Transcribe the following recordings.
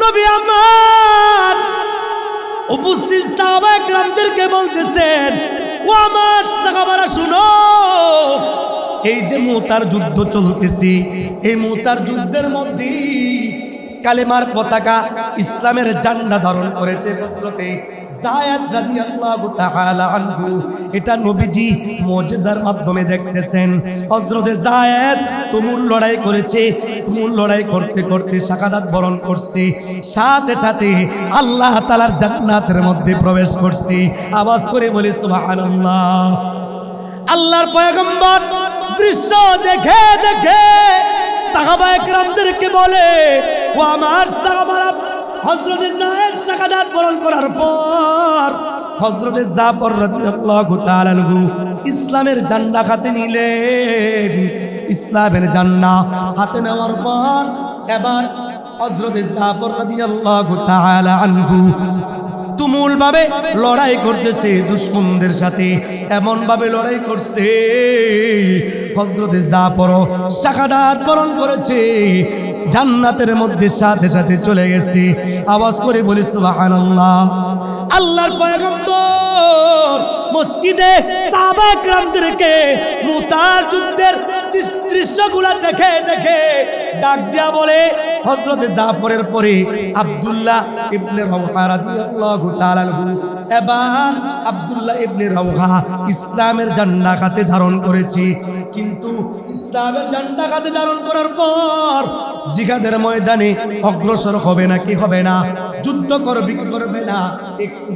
নবী আমার উপস্থিত সাহাবা একরামদেরকে বলতেছেন, ও আমার সাহাবারা শুনো, এই যে মোতার যুদ্ধ চলতেছি, এই মোতার যুদ্ধের মধ্যে কালেমার পতাকা ইসলামের জান্ডা ধারণ করেছে জায়েদ রাদিয়াল্লাহু তাআলা আনহু। এটা নবীজি মুজিজার মাধ্যমে দেখতেছেন। তুমুল লড়াই করেছে, তুমুল লড়াই করতে করতে বরণ করছে। সাথে সাথে আল্লাহ তাআলার জান্নাতের মধ্যে প্রবেশ করছে। আওয়াজ করে বলি, সুবহানাল্লাহ। আল্লাহর পয়গম্বর দৃশ্য দেখে দেখে সাহাবা বলে, ও আমার সাহাবারা হজরতে জায়েদ শাহাদাত বরণ করার পর হজরতে জাফর রাদিয়াল্লাহু তাআলা আনহু ইসলামের ঝান্ডা হাতে নিলেন। ইসলামের ঝান্ডা হাতে নেওয়ার পর এবার হজরতে জাফর রাদিয়াল্লাহু তাআলা আনহু তুমুল ভাবে লড়াই করতেছে দুশ্মনদের সাথে এমন ভাবে লড়াই করছে। হজরতে পড়ো শাখাদাত বরণ করেছে। জান্নাতের মধ্যে সাথে সাথে চলে গেছি। আওয়াজ করে বলি সুবাহান আল্লাহর পয়গম্বর মসজিদে সাবাকরামদেরকে মুতার যুদ্ধের দৃশ্যগুলো দেখে দেখে ডাক দেয়া বলে হজরতে জাফরের পরে আবদুল্লাহ ইবনে রওহা রাদিয়াল্লাহু তাআলা এবার আবদুল্লাহ ইবনে রওহা ইসলামের জান্নাকাতে ধারণ করেছি। কিন্তু ইসলামের জান্নাকাতে ধারণ করার পর জিহাদের ময়দানে অগ্রসর হবে না, কি হবে না? যুদ্ধ করবে করবে না? একটু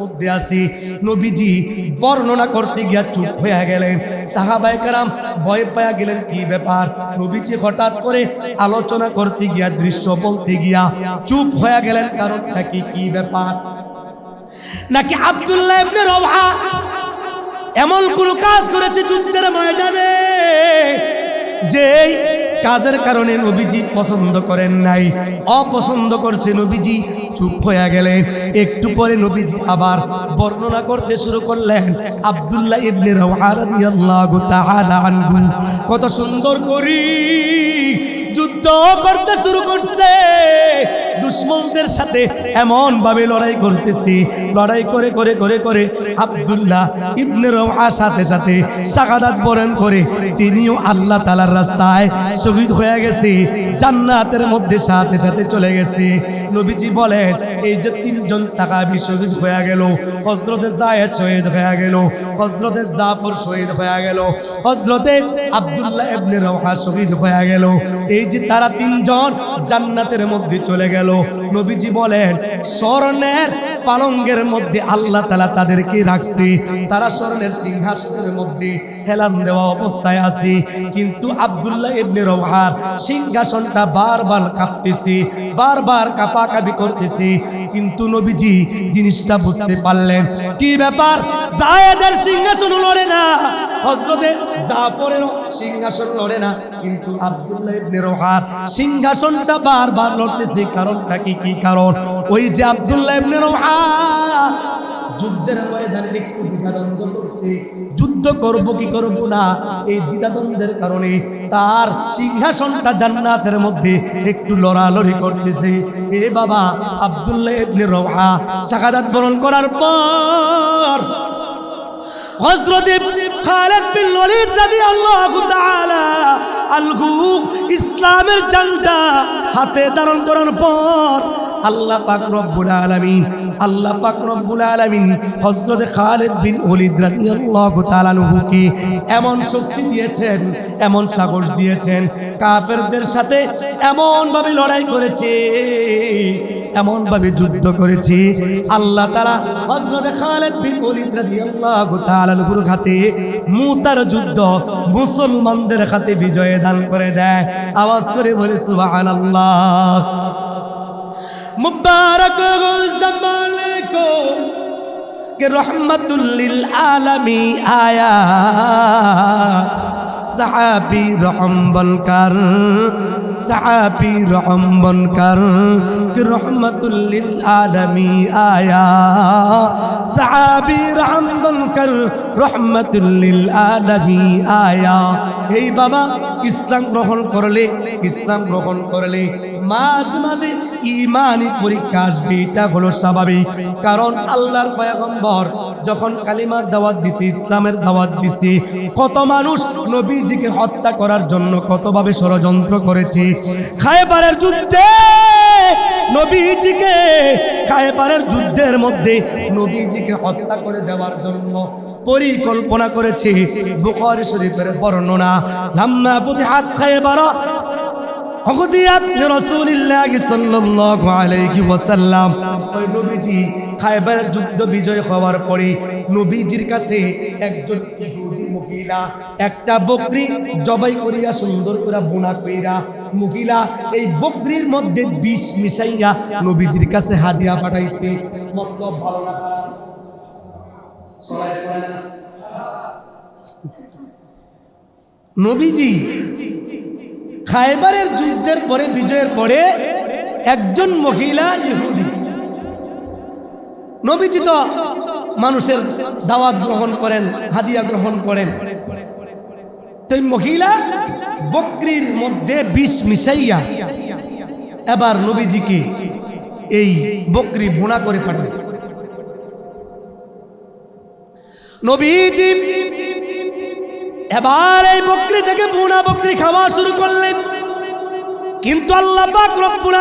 মধ্যে আছি। নবীজি বর্ণনা করতে গিয়া চুপ হয়ে গেলেন। সাহাবায়ে কেরাম ভয় গেলেন, কি ব্যাপার? নবীজি হঠাৎ করে আলোচনা করতে গিয়া, দৃশ্য বলতে গিয়া চুপ হয়ে গেলেন, কারণটা কি কি ব্যাপার? নাকি আব্দুল্লাহ এমন কোন কাজ করেছে যুদ্ধের ময়দানে যে কাজের কারণে নবীজি পছন্দ করেন নাই। অপছন্দ করছে নবীজি, চুপ হয়ে গেলেন। একটু পরে নবীজি আবার বর্ণনা করতে শুরু করলেন, আবদুল্লাহ ইবনে আনহু, কত সুন্দর করি, যুদ্ধ করতে শুরু করছে দুশ্মনদের সাথে এমন ভাবে লড়াই করতেছি। লড়াই করে করে করে করে আব্দুল্লাহ ইবনে রওহা সাথে সাথে শাহাদাত বরণ করে তিনিও আল্লাহ তাআলার রাস্তায় শহীদ হয়ে গেছে, জান্নাতের মধ্যে সাথে সাথে চলে গেছে। নবীজি বলেন, এই যে তিনজন সাহাবী শহীদ হয়ে গেল, হযরতে জায়েদ শহীদ হয়ে গেল, হযরতে জাফর শহীদ হয়ে গেল, হযরতে আব্দুল্লাহ ইবনে রওহা শহীদ হয়ে গেল। এই যে তারা তিনজন জান্নাতের মধ্যে চলে গেল গেল নবীজি বলেন, স্বর্ণের পালঙ্গের মধ্যে আল্লাহ তালা তাদেরকে রাখছে। তারা স্বর্ণের সিংহাসনের মধ্যে হেলান দেওয়া অবস্থায় আছে। কিন্তু আব্দুল্লাহ ইবনে রওহার সিংহাসনটা বারবার কাঁপতেছে, বারবার কাঁপাকাপি করতেছে। কিন্তু নবীজি জিনিসটা বুঝতে পারলেন। কি ব্যাপার? জায়েদের সিংহাসন লড়ে না। হজরতে জাফরের সিংহাসন লড়ে না। কিন্তু আব্দুল্লাহ ইবনে রওহার সিংহাসনটা বারবার লড়তেছে কারণটা কি? কি কারণ? ওই যে আবদুল্লাহ ইবনে রওহা যুদ্ধের ময়দানে একটু দ্বিধাদ্বন্দ্ব করছে। যুদ্ধ করব কি করব না? এই দ্বিধাদ্বন্দ্বের কারণে তার সিংহাসনটা জান্নাতের মধ্যে একটু লড়ালড়ি করতেছে। এ বাবা আবদুল্লাহ ইবনে রওহা শাহাদাত বরণ করার পর হযরত খালিদ বিন ওয়ালিদ রাদিয়াল্লাহু তাআলা আলগু ইসলামের ঝান্ডা হাতে ধারণ করার পর আল্লাহ পাক রব্বুল আলামিন, আল্লাহ পাক রব্বুল আলামিন হযরত খালিদ বিন ওয়ালিদ রাদিয়াল্লাহু তাআলা আনহুকে এমন শক্তি দিয়েছেন, এমন সাহস দিয়েছেন, কাফেরদের সাথে এমন ভাবে লড়াই করেছে। এমনভাবে যুদ্ধ করেছে। আল্লাহ তারা মুতার যুদ্ধ মুসলমানদের হাতে বিজয় দান করে দেয়। আওয়াজ করে বলে, সুবহানাল্লাহ। মুবারক কে আয়া। সাহাবী রহম্বলকার সাহাবি রহম্বন কর রহমতুল্লিল আলমী আয়া। সাহাবি রহম্বন কর রহমতুল্লিল আলমী আয়া। এই বাবা ইসলাম গ্রহণ করলে, ইসলাম গ্রহণ করলে মাঝ মাঝে ইমানি পরীক্ষা আসবে, এটা হলো স্বাভাবিক। কারণ আল্লাহর পয়গম্বর যখন কালিমার দাওয়াত দিছে, ইসলামের দাওয়াত দিছে, কত মানুষ নবীজিকে হত্যা করার জন্য কতভাবে ষড়যন্ত্র করেছে। খায়বারের যুদ্ধে নবীজিকে, খায়বারের যুদ্ধের মধ্যে নবীজিকে হত্যা করে দেওয়ার জন্য পরিকল্পনা করেছে। বুখারী শরীফের বর্ণনা, লাম্মা ফুতিহাত খায়বার অগদিয়াত রাসূলুল্লাহ সাল্লাল্লাহু আলাইহি ওই নবীজি খায়বার যুদ্ধ বিজয় হওয়ার পরে নবীজির কাছে একজন মহিলা, একটা বকরি জবাই করিয়া সুন্দর করে বোনা কইরা, মহিলা, এই বকরির মধ্যে বিষ মিশাইয়া নবীজির কাছে হাদিয়া পাঠাইছে। নবীজি খাইবারের যুদ্ধের পরে, বিজয়ের পরে একজন মহিলা ইহুদি। নবীজি তো মানুষের দাওয়াত গ্রহণ করেন, হাদিয়া গ্রহণ করেন। তো মহিলা বকরির মধ্যে বিষ মিশাইয়া এবার নবীজিকে এই বকরি বোনা করে পাঠিয়েছে নবীজি এবার এই বকরি থেকে বুনা বকরি খাওয়া শুরু করলেন। কিন্তু আল্লাহ রব্বুল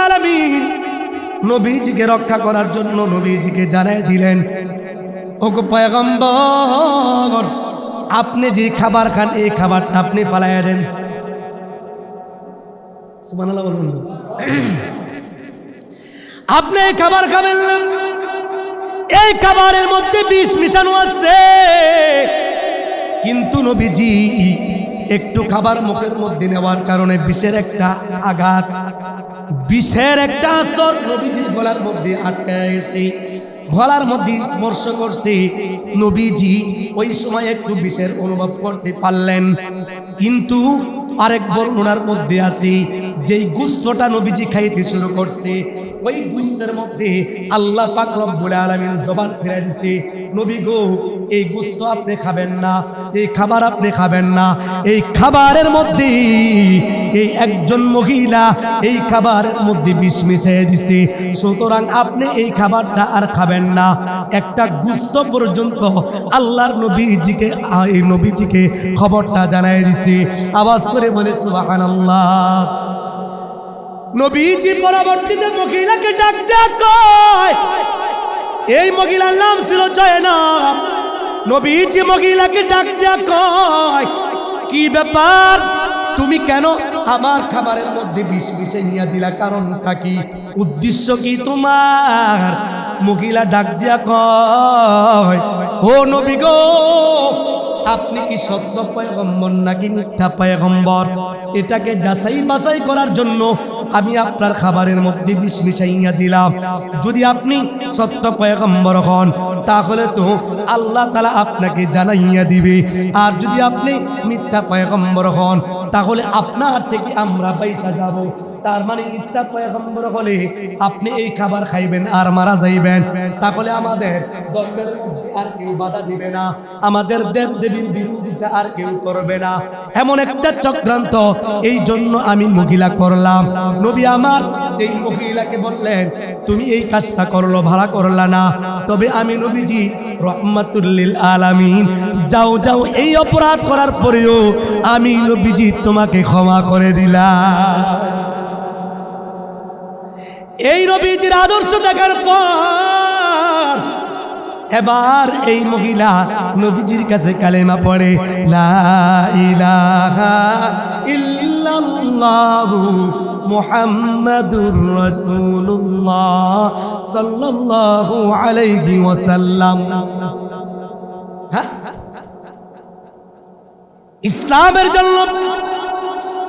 নবীজিকে রক্ষা করার জন্য নবীজিকে জানাই দিলেন, ওগো পয়গম্বর, আপনি যে খাবার খান, এই খাবারটা আপনি পালাইয়া দেন। আপনি এই খাবার খাবেন এই খাবারের মধ্যে বিষ মিশানো আছে। কিন্তু নবীজি একটু খাবার মুখের মধ্যে নেওয়ার কারণে বিষের একটা আঘাত, বিষের একটা আসর নবীজির গলার মধ্যে আটকায় গেছে গলার মধ্যে স্পর্শ করছে। নবীজি ওই সময় একটু বিষের অনুভব করতে পারলেন। কিন্তু আরেক বর্ণনার মধ্যে আছে, যেই গুস্তটা নবীজি খাইতে শুরু করছে, ওই গুস্তের মধ্যে আল্লাহ পাক রব্বুল আলামিন জবান ফিরে দিছে, নবী গো এই গুস্ত আপনি খাবেন না, এই খাবার আপনি খাবেন না, এই খাবারের মধ্যে এই একজন মহিলা এই খাবারের মধ্যে বিষ মিশিয়ে দিছে। সুতরাং আপনি এই খাবারটা আর খাবেন না। একটা গুস্ত পর্যন্ত আল্লাহর নবীজিকে এই নবীজিকে খবরটা জানাই দিছে। আওয়াজ করে বলে, সুবহানাল্লাহ। নবীজি পরবর্তীতে মহিলাকে ডাক কয়, এই মহিলার নাম ছিল জয়নাব। নবীজি মহিলাকে ডাক কয়, কি ব্যাপার? তুমি কেন আমার খাবারের মধ্যে বিষ মিশে নিয়ে দিলা? কারণটা কি? উদ্দেশ্য কি তোমার? মহিলা ডাক দিয়া কয়, ও নবী গো, আপনি কি সত্য পয়গম্বর নাকি মিথ্যা পয়গম্বর? এটাকে যাচাই বাছাই করার জন্য আমি আপনার খাবারের মধ্যে বিষ মিশাইয়া দিলাম। যদি আপনি সত্য পয়গম্বর হন, তাহলে তো আল্লাহ তালা আপনাকে জানাইয়া দিবে। আর যদি আপনি মিথ্যা পয়গম্বর হন, তাহলে আপনার থেকে আমরা পয়সা যাব। তার মানে মিথ্যা পয়গম্বর হলে আপনি এই খাবার খাইবেন আর মারা যাইবেন। তাহলে আমাদের ধর্মের মধ্যে আর কেউ বাধা দিবে না। আমাদের দেব দেবীর বিরোধিতা আর কেউ করবে না। এমন একটা চক্রান্ত, এই জন্য আমি মহিলা করলাম। নবী আমার এই মহিলাকে বললেন, তুমি এই কাজটা করল, ভাড়া করলা না। তবে আমি নবীজি রহমাতুল্লিল আলামিন, যাও যাও, এই অপরাধ করার পরেও আমি নবীজি তোমাকে ক্ষমা করে দিলাম। এই নবীজির আদর্শ দেখার পর এবার এই মহিলা নবীজির কাছে কালেমা পড়ে, লা হ্যাঁ? ইসলামের জন্য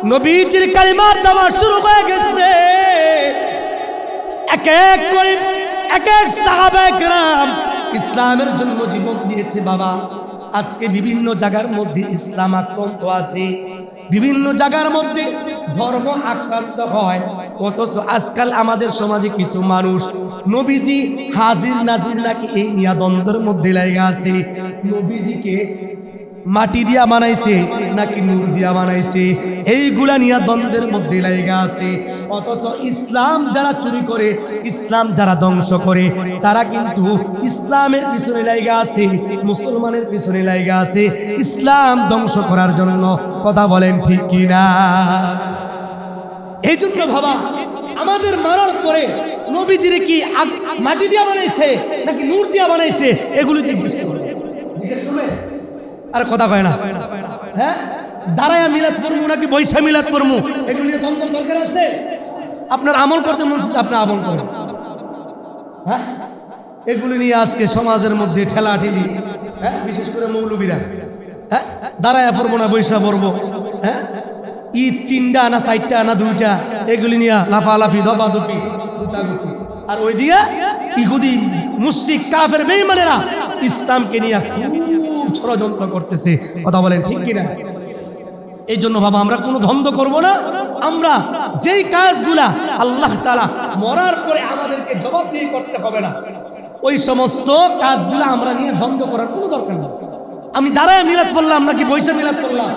নবীজির কালিমার দেওয়া শুরু হয়ে গেছে এক এক করে এক এক সাহাবে গ্রাম ইসলামের জন্য জীবন দিয়েছে বাবা। আজকে বিভিন্ন জায়গার মধ্যে ইসলাম আক্রান্ত আছে। বিভিন্ন জায়গার মধ্যে ধর্ম আক্রান্ত হয়। অথচ আজকাল আমাদের সমাজে কিছু মানুষ নবীজি হাজির নাজির নাকি এই নিয়া দ্বন্দ্বের মধ্যে লেগে আছে। নবীজিকে মাটি দিয়া বানাইছে নাকি নূর দিয়া বানাইছে? এইগুলা নিয়ে দ্বন্দ্বের মধ্যে লাইগা আছে। অথচ ইসলাম যারা চুরি করে, ইসলাম যারা ধ্বংস করে, তারা কিন্তু ইসলামের পিছনে লাইগা আছে, মুসলমানের পিছনে লাইগা আছে। ইসলাম ধ্বংস করার জন্য কথা বলেন ঠিক কিনা? এই জন্য ভাবা, আমাদের মারার পরে নবীজিরে কি মাটি দিয়া বানাইছে নাকি নূর দিয়া বানাইছে? এগুলো জিজ্ঞেস করবে জিজ্ঞেস করবে আর কথা কয় না। হ্যাঁ? দাঁড়ায় মিলাদ করব নাকি বৈশা মিলাদ করব এগুলো নিয়ে দ্বন্দ্ব দরকার আছে? আপনার আমল করতে মন আপনি আমল করেন। হ্যাঁ? এগুলি নিয়ে আজকে সমাজের মধ্যে ঠেলা ঠেলি হ্যাঁ? বিশেষ করে মৌলবীরা। হ্যাঁ? দাঁড়ায় পড়ব না, বৈশা পড়ব। হ্যাঁ? ঈদ তিনটা না চারটা না দুইটা, এগুলি নিয়ে লাফালাফি দফা গুতাগুতি। আর ওই দিয়ে ইহুদি মুসিক কাফের বেইমানেরা ইসলামকে নিয়ে ষড়যন্ত্র করতেছে। কথা বলেন ঠিক কিনা? এই জন্য বাবা, আমরা কোনো ধন্দ করব না। আমরা যেই কাজগুলা আল্লাহ তালা মরার পরে আমাদেরকে জবাবদিহি করতে হবে না, ওই সমস্ত কাজগুলা আমরা নিয়ে ধন্দ করার কোনো দরকার নেই। আমি দাঁড়ায় মিলাদ করলাম নাকি বৈশাখ মিলাদ করলাম?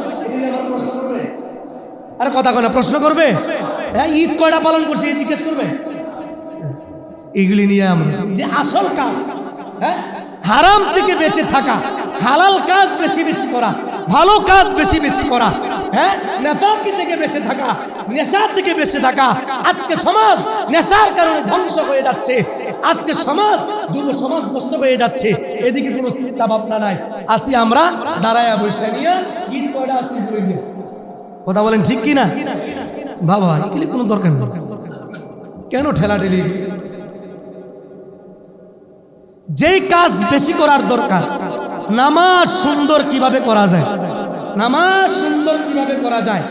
আরে কথা কয় না, প্রশ্ন করবে? হ্যাঁ ঈদ কয়টা পালন করছি জিজ্ঞেস করবে? এগুলি নিয়ে আমরা যে আসল কাজ হ্যাঁ হারাম থেকে বেঁচে থাকা হালাল কাজ বেশি বেশি করা, ভালো কাজ বেশি বেশি করা হ্যাঁ? নেতাকি থেকে বেঁচে থাকা, নেশা থেকে বেঁচে থাকা, আজকে সমাজ নেশার কারণে ধ্বংস হয়ে যাচ্ছে। আজকে সমাজ, যুব সমাজ নষ্ট হয়ে যাচ্ছে। এদিকে কোনো চিন্তা ভাবনা নাই। আসি আমরা দাঁড়ায়া বসে নিয়ে ঈদ কয়টা আসি নিয়ে। কথা বলেন ঠিক কি না বাবা, এগুলি কোনো দরকার নেই। কেন ঠেলা ঠেলি যেই কাজ বেশি করার দরকার নামাজ সুন্দর কীভাবে করা যায়? নামাজ সুন্দর কীভাবে করা যায়?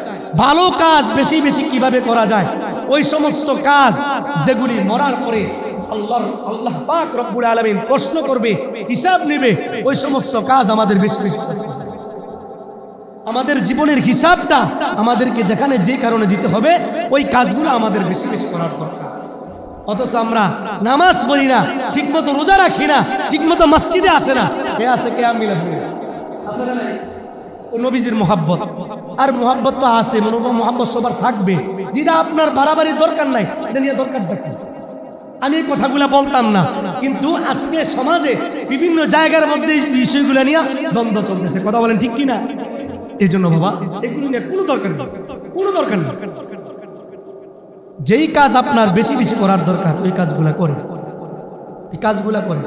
ভালো কাজ বেশি বেশি কীভাবে করা যায়? ওই সমস্ত কাজ যেগুলি মরার পরে আল্লাহ পাক রব্বুল আলমিন প্রশ্ন করবে, হিসাব নেবে, ওই সমস্ত কাজ আমাদের বেশি বেশি আমাদের জীবনের হিসাবটা আমাদেরকে যেখানে যে কারণে দিতে হবে, ওই কাজগুলো আমাদের বেশি বেশি করার দরকার। অথচ আমরা নামাজ পড়ি না, ঠিকমতো রোজা রাখি না, ঠিকমতো মসজিদে আসে না। কে আছে, কে আমি নবীজির মোহাব্বত। আর মোহাব্বত তো আছে মোহাব্বত সবার থাকবে। যেটা আপনার বাড়াবাড়ির দরকার নাই, এটা নিয়ে দরকার দেখেন আমি এই কথাগুলো বলতাম না, কিন্তু আজকে সমাজে বিভিন্ন জায়গার মধ্যে এই বিষয়গুলো নিয়ে দ্বন্দ্ব চলতেছে। কথা বলেন ঠিক কি না এই জন্য বাবা, এগুলো নিয়ে কোনো দরকার নেই। কোনো দরকার নেই। যেই কাজ আপনার বেশি বেশি করার দরকার, ওই কাজগুলা করে এই কাজগুলা করে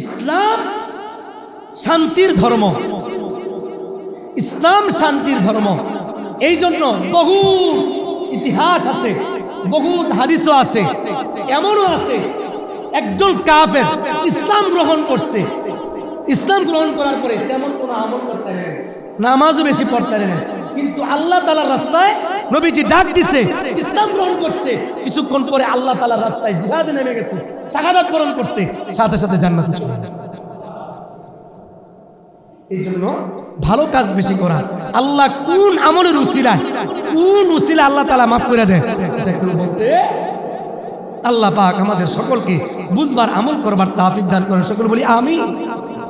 ইসলাম শান্তির ধর্ম। ইসলাম শান্তির ধর্ম। এই জন্য বহু ইতিহাস আছে, বহু হাদিসও আছে, এমনও আছে, একজন কাফের ইসলাম গ্রহণ করছে। ইসলাম গ্রহণ করার পরে তেমন কোনো আমল করতে নেই, নামাজও বেশি পড়তে নেই। কিন্তু আল্লাহ তালার রাস্তায় নবীজি ডাক দিছে। ইসলাম গ্রহণ করছে। কিছুক্ষণ পরে আল্লাহ তালার রাস্তায় জিহাদে নেমে গেছে। শাহাদাত বরণ করছে। সাথে সাথে জান্নাতে এই জন্য ভালো কাজ বেশি করা। আল্লাহ কোন আমলের উসিলায়, কোন উসিলা আল্লাহ তালা মাফ করে দেয়? বলতে আল্লাহ পাক আমাদের সকলকে বুঝবার, আমল করবার তাফিক দান করেন। সকল বলি আমি